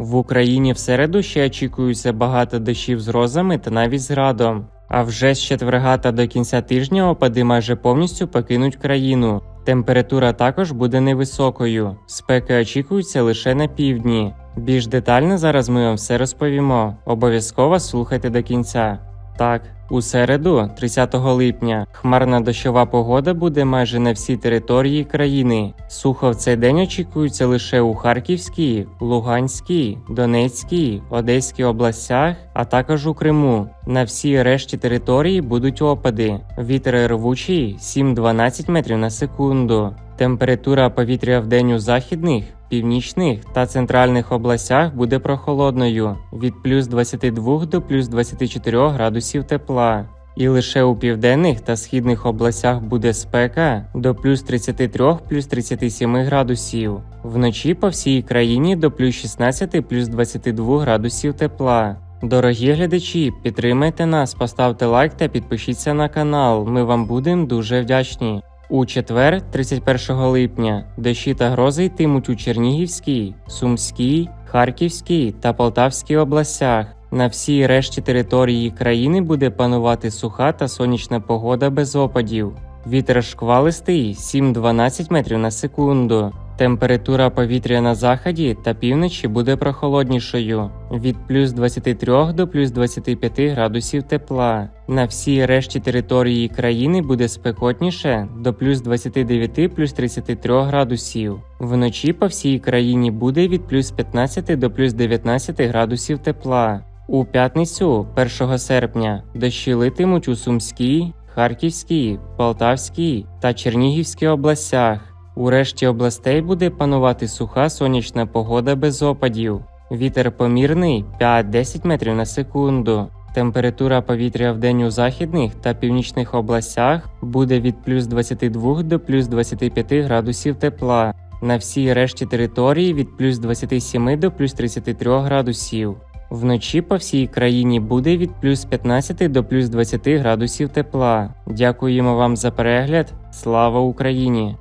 В Україні в середу ще очікується багато дощів з грозами та навіть з градом. А вже з четверга та до кінця тижня опади майже повністю покинуть країну. Температура також буде невисокою. Спеки очікуються лише на півдні. Більш детально зараз ми вам все розповімо. Обов'язково слухайте до кінця. Так, у середу, 30 липня, хмарна дощова погода буде майже на всій території країни. Сухо в цей день очікується лише у Харківській, Луганській, Донецькій, Одеській областях, а також у Криму. На всій решті території будуть опади. Вітер рвучий 7-12 метрів на секунду. Температура повітря в день у західних, північних та центральних областях буде прохолодною від плюс 22 до плюс 24 градусів тепла. І лише у південних та східних областях буде спека до плюс 33 плюс 37 градусів. Вночі по всій країні до плюс 16 плюс 22 градусів тепла. Дорогі глядачі, підтримайте нас, поставте лайк та підпишіться на канал. Ми вам будемо дуже вдячні. У четвер, 31 липня, дощі та грози йтимуть у Чернігівській, Сумській, Харківській та Полтавській областях. На всій решті території країни буде панувати суха та сонячна погода без опадів. Вітер шквалистий 7-12 метрів на секунду. Температура повітря на заході та півночі буде прохолоднішою від плюс 23 до плюс 25 градусів тепла. На всій решті території країни буде спекотніше до плюс 29 плюс 33 градусів. Вночі по всій країні буде від плюс 15 до плюс 19 градусів тепла. У п'ятницю, 1 серпня, дощі литимуть у Сумській, Харківській, Полтавській та Чернігівській областях. У решті областей буде панувати суха сонячна погода без опадів. Вітер помірний 5-10 метрів на секунду. Температура повітря в день у західних та північних областях буде від плюс 22 до плюс 25 градусів тепла. На всій решті території від плюс 27 до плюс 33 градусів. Вночі по всій країні буде від плюс 15 до плюс 20 градусів тепла. Дякуємо вам за перегляд. Слава Україні!